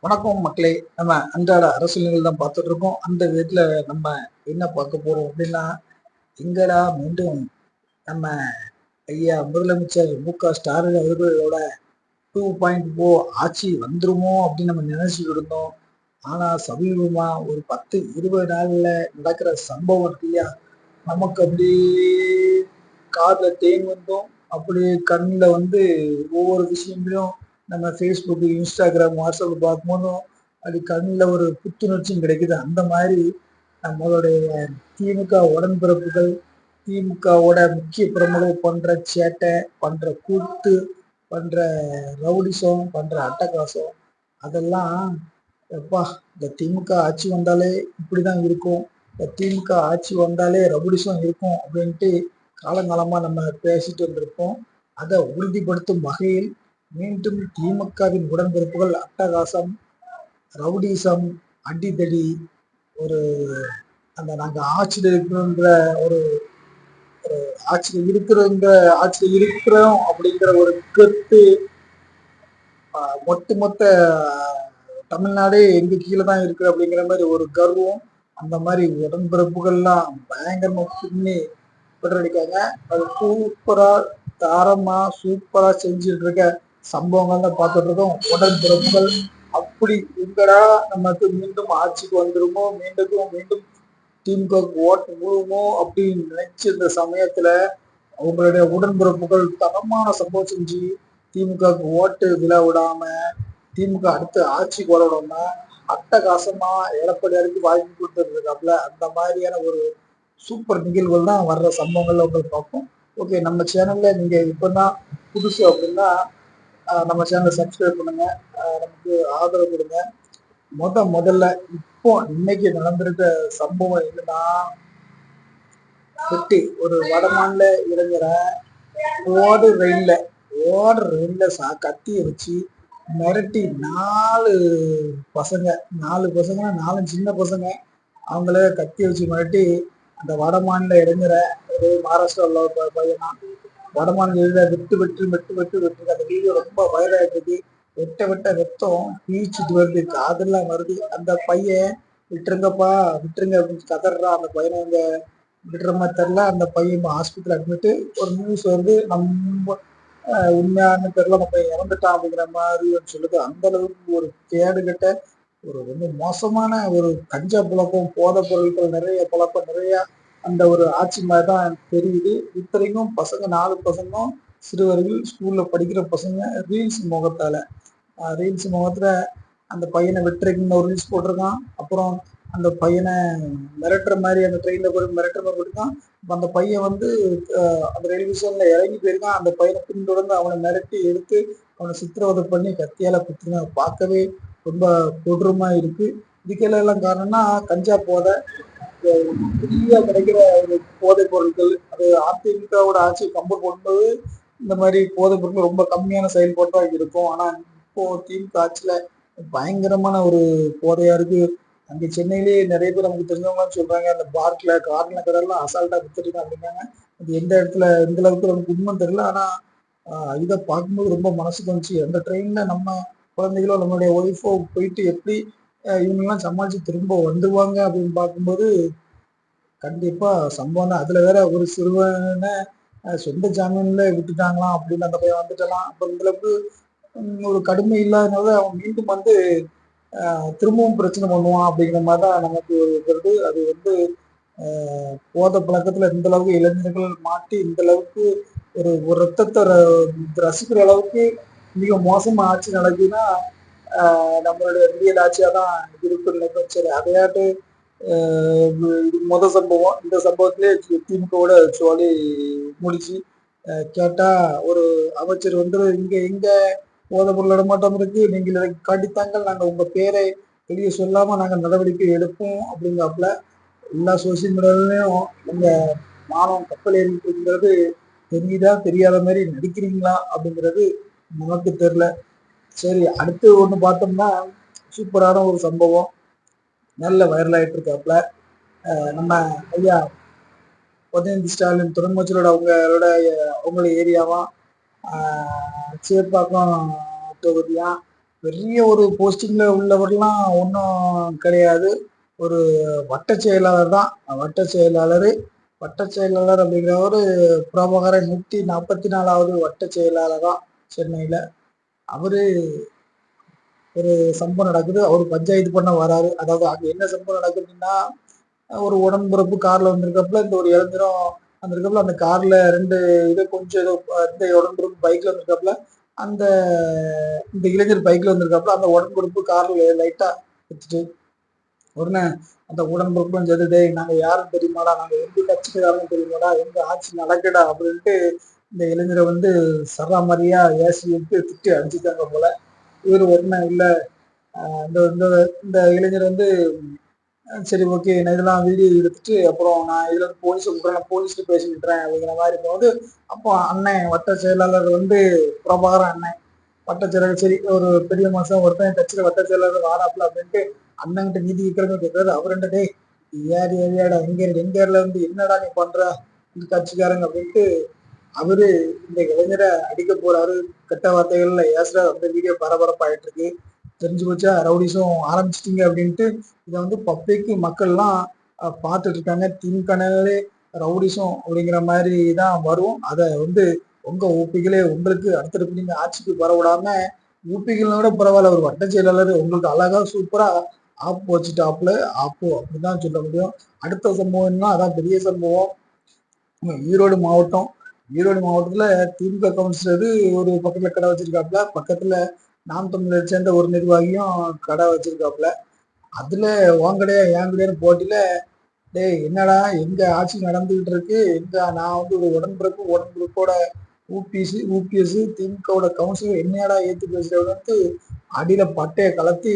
வணக்கம் மக்களே. நம்ம அன்றாட அரசியல்கள் தான் பார்த்துட்டு இருக்கோம். அந்த விதத்துல நம்ம என்ன பார்க்க போறோம் அப்படின்னா எங்கடா மீண்டும் நம்ம ஐயா முதலமைச்சர் மு க ஸ்டாலின் அவர்களோட டூ பாயிண்ட் ஓ ஆட்சி வந்துருமோ அப்படின்னு நம்ம நினைச்சிட்டு இருந்தோம். ஆனா சமீபமா ஒரு பத்து இருபது நாள்ல நடக்கிற சம்பவம் இல்லையா? நமக்கு அப்படியே காதுல தேன் வந்தோம் அப்படியே கண்ணில் வந்து ஒவ்வொரு விஷயங்களையும் நம்ம ஃபேஸ்புக்கு இன்ஸ்டாகிராம் வாட்ஸ்அப் பார்க்கும்போதும் அது கண்ணில் ஒரு புத்துணர்ச்சியும் கிடைக்குது. அந்த மாதிரி நம்மளுடைய திமுக உடன்பிறப்புகள் திமுகவோட முக்கிய பிரமுகர் பண்ற சேட்டை பண்ற கூத்து பண்ற ரவுடிசம் பண்ற அட்டகாசம் அதெல்லாம் எப்பா இந்த திமுக ஆட்சி வந்தாலே இப்படிதான் இருக்கும். இந்த திமுக ஆட்சி வந்தாலே ரவுடிசம் இருக்கும் அப்படின்ட்டு காலங்காலமா நம்ம பேசிட்டு வந்திருப்போம். அதை உறுதிப்படுத்தும் வகையில் மீண்டும் திமுகவின் உடன்பிறப்புகள் அட்டகாசம் ரவுடிசம் அடிதடி ஒரு அந்த நாங்கள் ஆட்சியில் இருக்கணுன்ற ஒரு ஒரு ஆட்சியில் இருக்கிறோங்க ஆட்சியில் இருக்கிறோம் அப்படிங்கிற ஒரு கருத்து ஒட்டுமொத்த மொத்த மொத்த தமிழ்நாடே எங்க கீழே தான் இருக்கு அப்படிங்கிற மாதிரி ஒரு கர்வம் அந்த மாதிரி உடன்பிறப்புகள்லாம் பயங்கரமாக பின்னி விடுறடிக்காங்க அது சூப்பரா தாரமா சூப்பரா செஞ்சுட்டு இருக்க சம்பவங்கள் தான் பார்த்துட்டு இருக்கோம் உடன்பிறப்புகள் அப்படி எங்கடா நமக்கு மீண்டும் ஆட்சிக்கு வந்துருமோ மீண்டும் மீண்டும் திமுக ஓட்டு விழுமோ அப்படின்னு நினைச்சிருந்த சமயத்துல அவங்களுடைய உடன்பிறப்புகள் தரமான சம்பவம் செஞ்சு திமுகவுக்கு ஓட்டு விழ விடாம திமுக அடுத்து ஆட்சிக்கு வர விடாம அட்டகாசமா எடப்பாடியாருக்கு வாங்கி கொடுத்துருக்காப்ல அந்த மாதிரியான ஒரு சூப்பர் நிகழ்வுகள் தான் வர்ற சம்பவங்கள்ல உங்களுக்கு பார்ப்போம். ஓகே நம்ம சேனல்ல நீங்க இப்பதான் புதுசு அப்படின்னா நம்ம சேனலை சப்ஸ்கிரைப் பண்ணுங்க. நமக்கு ஆதரவு கொடுங்க. முத முதல்ல இப்போ இன்னைக்கு நடந்திருக்க சம்பவம் என்னன்னா வெட்டி ஒரு வடமாநில இளைஞரை ஓடு ரயில்ல ஓடு ரயில்ல சா கத்திய வச்சு மிரட்டி நாலு பசங்க நாலு பசங்க நாலு சின்ன பசங்க அவங்கள கத்தி வச்சு மிரட்டி அந்த வடமாநில இளைஞரை ஒரு மகாராஷ்டிராவில் பையனா வடமான எழுத வெட்டு வெட்டு வெட்டு வெட்டு வெட்டு. அந்த வீடியோ ரொம்ப வைரலாயிட்டு வெட்ட வெட்ட ரத்தம் பீச்சிட்டு வருது. காதெல்லாம் வருது. அந்த பையன் விட்டுருங்கப்பா விட்டுருங்க அப்படின்னு கதறா அந்த பையனை அங்கே விடுற மாதிரி தெரில அந்த பையன் ஹாஸ்பிட்டல் அட்மிட்டு ஒரு நியூஸ் வந்து நம்ம உண்மையான தெரில நம்ம பையன் இறந்துட்டான் அப்படிங்கிற மாதிரி சொல்லுது. அந்த அளவுக்கு ஒரு கேடு கெட்ட ஒரு ரொம்ப மோசமான ஒரு கஞ்சா புழக்கம் போதை பொருட்கள் நிறைய புழக்கம் நிறையா அந்த ஒரு ஆட்சி மாதிரி தான் தெரியுது. இத்தனைக்கும் பசங்க நாலு பசங்களும் சிறுவர்கள் ஸ்கூல்ல படிக்கிற பசங்க ரீல்ஸ் முகத்தால. ரீல்ஸ் முகத்துல அந்த பையனை வெட்டுறக்குன்னு ஒரு ரீல்ஸ் போட்டிருக்கான். அப்புறம் அந்த பையனை மிரட்டுற மாதிரி அந்த ட்ரெயினில் போய் மிரட்டுற மாதிரி போட்டிருக்கான். அந்த பையன் வந்து அந்த ரயில்வே ஸ்டேஷன்ல இறங்கி போயிருக்கான். அந்த பையனை பின்தொடர்ந்து அவனை மிரட்டி எடுத்து அவனை சித்திரவதை பண்ணி கத்தியால குத்துருங்க பார்க்கவே ரொம்ப கொடூரமா இருக்கு. இதுக்கெல்லாம் காரணம்னா கஞ்சா போதை ஃப்ரீயா கிடைக்கிற ஒரு போதைப் பொருட்கள் அது அதிமுகவோட ஆட்சி கம்பேர் பண்ணும்போது இந்த மாதிரி போதைப் பொருட்கள் ரொம்ப கம்மியான செயல்பாட்டாக இருக்கும். ஆனா இப்போ திமுக ஆட்சியில பயங்கரமான ஒரு போதையா இருக்கு. அங்க சென்னையிலேயே நிறைய பேர் நமக்கு தெரிஞ்சவங்க சொல்றாங்க அந்த பார்க்ல கார்ல கடையெல்லாம் அசால்ட்டா வித்துட்டு அப்படிங்காங்க அது எந்த இடத்துல எந்த அளவுக்கு நமக்கு உண்மை தெரியல. ஆனா இதை பார்க்கும்போது ரொம்ப மனசுக்கு வந்துச்சு. அந்த ட்ரெயின்ல நம்ம குழந்தைகளோ நம்மளுடைய ஒய்ஃபோ போயிட்டு எப்படி இவங்கெல்லாம் சமாளிச்சு திரும்ப வந்துருவாங்க அப்படின்னு பார்க்கும்போது கண்டிப்பா சம்பவம் தான். அதுல வேற ஒரு சிறுவனை சொந்த ஜாமீன்ல விட்டுட்டாங்களாம் அப்படின்னு அந்த பையன் வந்துட்டலாம். அப்புறம் இந்த அளவுக்கு ஒரு கடுமை இல்லாதனால அவன் மீண்டும் வந்து திரும்பவும் பிரச்சனை பண்ணுவான் அப்படிங்கிற மாதிரி தான் நமக்கு இருக்கிறது. அது வந்து போத போதை பழக்கத்துல இந்த அளவுக்கு இளைஞர்கள் மாட்டி இந்த அளவுக்கு ஒரு ஒரு ரத்தத்தை ர- ரசிக்கிற அளவுக்கு மிக மோசமா ஆட்சி நடக்குதுன்னா நம்மளுடைய விடியல் ஆட்சியாக தான் இருக்குன்னு நினைக்கிறேன் சரி அதையாட்டு முத சம்பவம். இந்த சம்பவத்திலே திமுகவோட சோழி முடிச்சு கேட்டால் கேட்டா ஒரு அமைச்சர் வந்து இங்க எங்க போதை பொருள் இடமாட்டம் இருக்கு. நீங்கள் இதை காட்டித்தாங்கள் நாங்கள் உங்க பேரை வெளியே சொல்லாம நாங்கள் நடவடிக்கை எடுப்போம் அப்படிங்காப்புல எல்லா சோசியல் மீடியாலையும் இந்த மானம் கப்பல் ஏறிங்கிறது தெரியுதா? தெரியாத மாதிரி நடிக்கிறீங்களா? அப்படிங்கிறது நமக்கு தெரில சரி அடுத்து ஒன்று பார்த்தோம்னா சூப்பரான ஒரு சம்பவம். நல்ல வைரல் ஆகிட்டு இருக்காப்புல நம்ம ஐயா உதயநிதி ஸ்டாலின் துணைமுச்சலோட அவங்களோட அவங்கள ஏரியாவா? சேப்பாக்கம் தொகுதியா? பெரிய ஒரு போஸ்டிங்ல உள்ளவர்லாம் ஒன்றும் கிடையாது. ஒரு வட்ட செயலாளர் தான். வட்ட செயலாளர் வட்ட செயலாளர் அப்படிங்கிறவர் பிரபாகரன் நூற்றி நாற்பத்தி நாலாவது வட்ட செயலாளர் தான் சென்னையில். அவரு ஒரு சம்பவம் நடக்குது. அவர் பஞ்சாயத்து பண்ண வராரு. அதாவது அங்க என்ன சம்பவம் நடக்குதுன்னா ஒரு உடம்புறப்பு கார்ல வந்திருக்கப்பல இந்த ஒரு இளைஞரும் வந்திருக்கப்பல அந்த கார்ல ரெண்டு இது கொஞ்சம் ஏதோ இந்த உடம்புறப்பு பைக்ல வந்திருக்கப்பல அந்த இந்த இளைஞர் பைக்ல வந்திருக்கப்பல அந்த உடம்புறுப்பு கார்ல லைட்டா வச்சுட்டு உடனே அந்த உடன்பிறப்பும் சரி நாங்க யாரும் தெரியுமாடா? நாங்க எந்த கட்சிக்காரங்க தெரியுமாடா? எங்க ஆட்சி நடக்கடா அப்படின்ட்டு இந்த இளைஞரை வந்து சராமரியா ஏசி விட்டு திட்டி அடிச்சுட்டாங்க போல. இவர் உடனே இல்லை இந்த இந்த இந்த இளைஞர் வந்து சரி ஓகே நான் இதெல்லாம் வீடியோ எடுத்துட்டு அப்புறம் நான் இதுல போலீஸ் விட்றேன் போலீஸ்க்கு பேசிக்கிட்டுறேன் அப்படிங்கிற மாதிரி போது அப்போ அண்ணன் வட்ட செயலாளர் வந்து பிரபாகரன் அண்ணன் வட்ட செயலாளர் சரி ஒரு பெரிய மாதம் ஒருத்தன் கட்சியில் வட்ட செயலாளர் வாராப்புல அப்படின்ட்டு அண்ணன்கிட்ட நீதி விக்ரமே கேட்கறது அவர்கிட்ட டே ஏர் ஏரியாடா எங்க எங்க இருந்து என்னடா நீ பண்ற? இந்த கட்சிக்காரங்க அப்படின்ட்டு அவரு இந்த இளைஞரை அடிக்க போறாரு. கெட்ட வார்த்தைகள்ல ஏசுற அந்த வீடியோ பரபரப்பாயிட்டு இருக்கு தெரிஞ்சு போச்சா ரவுடிஸும் ஆரம்பிச்சிட்டீங்க அப்படின்ட்டு இதை வந்து பப்ளிக்கு மக்கள்லாம் பார்த்துட்டு இருக்காங்க திமுகனாலே ரவுடிஸும் அப்படிங்கிற மாதிரி தான் வரும். அதை வந்து உங்க ஊப்பிகளே உங்களுக்கு அடுத்தடுப்பு நீங்க ஆட்சிக்கு வரவிடாம ஊப்பிகளோட பரவாயில்ல. ஒரு வட்ட செயலாளர் உங்களுக்கு அழகா சூப்பரா ஆப் வச்சுட்டாப்புல ஆப்போ அப்படிதான் சொல்ல முடியும். அடுத்த சம்பவம்னா அதான் பெரிய சம்பவம். ஈரோடு மாவட்டம் ஈரோடு மாவட்டத்துல திமுக கவுன்சிலர் ஒரு பக்கத்துல கடை வச்சிருக்காப்புல. பக்கத்துல நாம் தமிழர் சேர்ந்த ஒரு நிர்வாகியும் கடை வச்சிருக்காப்புல. அதுல வாங்கடையா ஏன் கடையான்னு போட்டியில டேய் என்னடா எங்க ஆட்சி நடந்துகிட்டு இருக்கு? எங்க நான் வந்து ஒரு உடன்பிறப்பு உடன்பிறப்போட ஊபிஎஸ் ஊபிஎஸ் திமுகவோட கவுன்சிலர் என்னடா ஏத்து பேசுறவங்க அடியில பட்டையை கலத்தி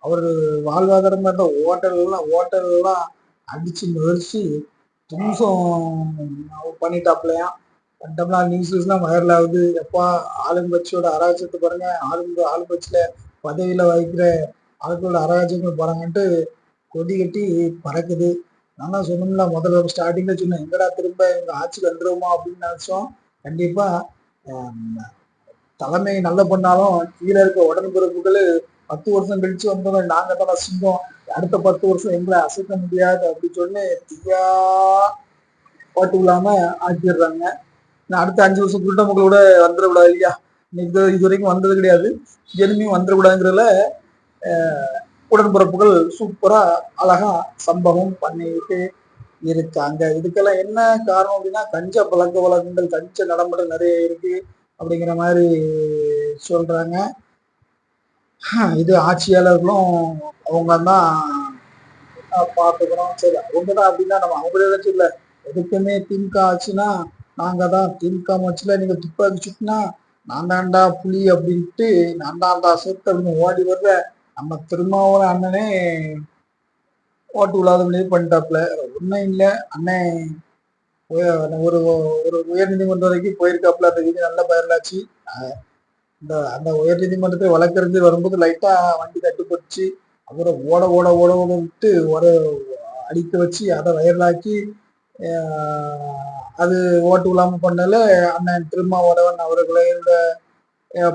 அவர் வாழ்வாதாரமா இருந்த ஓட்டல்லாம் ஓட்டல்லாம் அடிச்சு நொறிச்சு தும்சம் பண்ணிட்டாப்லையாம் கண்டம்லாம் நியூஸ்லாம் வைரல் ஆகுது. எப்பா ஆளுங்கட்சியோட அராஜகத்தை பாருங்க. ஆளுங்க ஆளுங்கட்சியில பதவியில வைக்கிற ஆளுங்களோட அராஜகங்கள் பாருங்கன்ட்டு கொடி கட்டி பறக்குது. நான் தான் சொன்னோம்ல முதல்ல ஸ்டார்டிங்ல சொன்னேன் எங்கடா திரும்ப எங்க ஆட்சிக்கு வந்துருவோமா? அப்படின்னு நினைச்சோம். கண்டிப்பா தலைமை நல்ல பண்ணாலும் கீழே இருக்க உடன்பிறப்புகள் பத்து வருஷம் கழிச்சு வந்தவங்க நாங்க தான் சிங்கம். அடுத்த பத்து வருஷம் எங்களை அசைக்க முடியாது அப்படின்னு சொல்லி தீயா பாட்டு இல்லாம ஆக்கிடுறாங்க. அடுத்த அஞ்சு வருஷம் குருட்ட மக்களோட வந்துடக்கூடாது இல்லையா? இது இது வரைக்கும் வந்தது கிடையாது. இனிமையும் வந்துடக்கூடாதுங்கிறதுல உடன்பிறப்புகள் சூப்பரா அழகா சம்பவம் பண்ணிட்டு இருக்காங்க. இதுக்கெல்லாம் என்ன காரணம் அப்படின்னா கஞ்ச பழக்க வழக்கங்கள் கஞ்ச நடைமுறை நிறைய இருக்கு அப்படிங்கிற மாதிரி சொல்றாங்க. இது ஆட்சியாளர்களும் அவங்க தான் பார்த்துக்கிறோம் சரி அவங்க தான் அப்படின்னா நம்ம அவங்களே இல்லை எதுக்குமே திமுக ஆச்சுன்னா நாங்க தான் திமுக மச்சில நீங்க துப்பாக்கி சுட்டினா நான் தாண்டா புலி அப்படின்ட்டு நான் தாண்டா சேர்த்து அப்படின்னு ஓடி வர்ற நம்ம திருமாவள அண்ணனே ஓட்டு விழாத முடிவு பண்ணிட்டாப்ல ஒன்றும் இல்லை. அண்ணன் ஒரு ஒரு உயர்நீதிமன்றம் வரைக்கும் போயிருக்காப்புல. அந்த வீடு நல்ல பயிரலாச்சு. இந்த அந்த உயர்நீதிமன்றத்தை வழக்கறிஞர் வரும்போது லைட்டா வண்டி தட்டுப்பட்டுச்சு அப்புறம் ஓட ஓட ஓட ஓட விட்டு ஒரு அடிக்க வச்சு அதை வயரலாக்கி அது ஓட்டு இல்லாமல் பண்ணல. அண்ணன் திருமாவளவன் அவர்களோட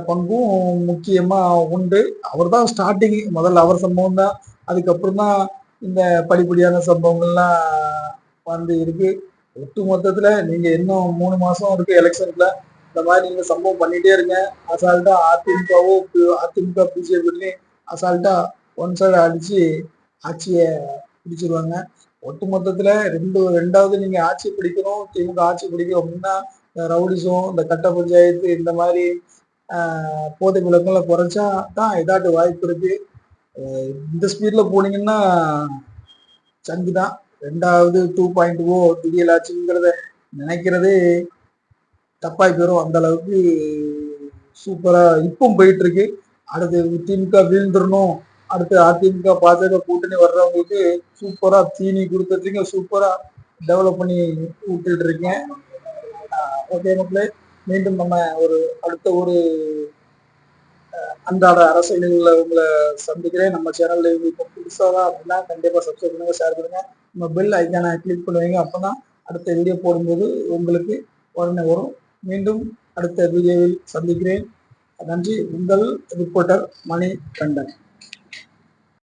பங்கும் முக்கியமா உண்டு. அவர் தான் ஸ்டார்டிங் முதல்ல அவர் சம்பவம் தான். அதுக்கப்புறம் தான் இந்த படிப்படியான சம்பவங்கள்லாம் வந்து இருக்கு. ஒட்டு மொத்தத்துல நீங்க இன்னும் மூணு மாசம் இருக்கு எலெக்ஷன்ல இந்த மாதிரி நீங்க சம்பவம் பண்ணிட்டே இருங்க. அசால்ட்டா அதிமுகவோ அதிமுக பிஜேபிலையும் அசால்ட்டா ஒன் சைடு அடிச்சு ஆட்சியை பிடிச்சிருவாங்க. ஒட்டு மொத்தத்துல ரெண்டு ரெண்டாவது நீங்க ஆட்சி பிடிக்கணும் திமுக ஆட்சி பிடிக்கணும் அப்படின்னா ரவுடிசம் இந்த கட்ட பஞ்சாயத்து இந்த மாதிரி போதை விளக்கங்களை குறைச்சா தான் ஏதாட்டு வாய்ப்பு இருக்கு. இந்த ஸ்பீட்ல போனீங்கன்னா சங்கு தான். ரெண்டாவது டூ பாயிண்ட் ஓ திடீர் ஆட்சிங்கிறத நினைக்கிறதே தப்பாய் போயிடும் அந்த அளவுக்கு சூப்பரா இப்பவும் போயிட்டு இருக்கு. அடுத்து திமுக வீழ்ந்துடணும். அடுத்து அதிமுக பாஜக கூட்டணி வர்றவங்களுக்கு சூப்பரா தீனி கொடுத்துருக்கீங்க சூப்பரா டெவலப் பண்ணி விட்டுட்டு இருக்கேன் ஓகே மக்களே மீண்டும் நம்ம ஒரு அடுத்த ஒரு அன்றாட அரசியலில் உங்களை சந்திக்கிறேன். நம்ம சேனல்ல இப்போ புதுசாக தான் அப்படின்னா கண்டிப்பாக சப்ஸ்கிரைப் பண்ணுங்க ஷேர் பண்ணுங்க. நம்ம பெல் ஐக்கான கிளிக் பண்ணுவீங்க அப்போ தான் அடுத்த வீடியோ போடும்போது உங்களுக்கு உடனே வரும். மீண்டும் அடுத்த வீடியோவில் சந்திக்கிறேன். நன்றி உங்கள் ரிப்போர்ட்டர் மணி கண்டன்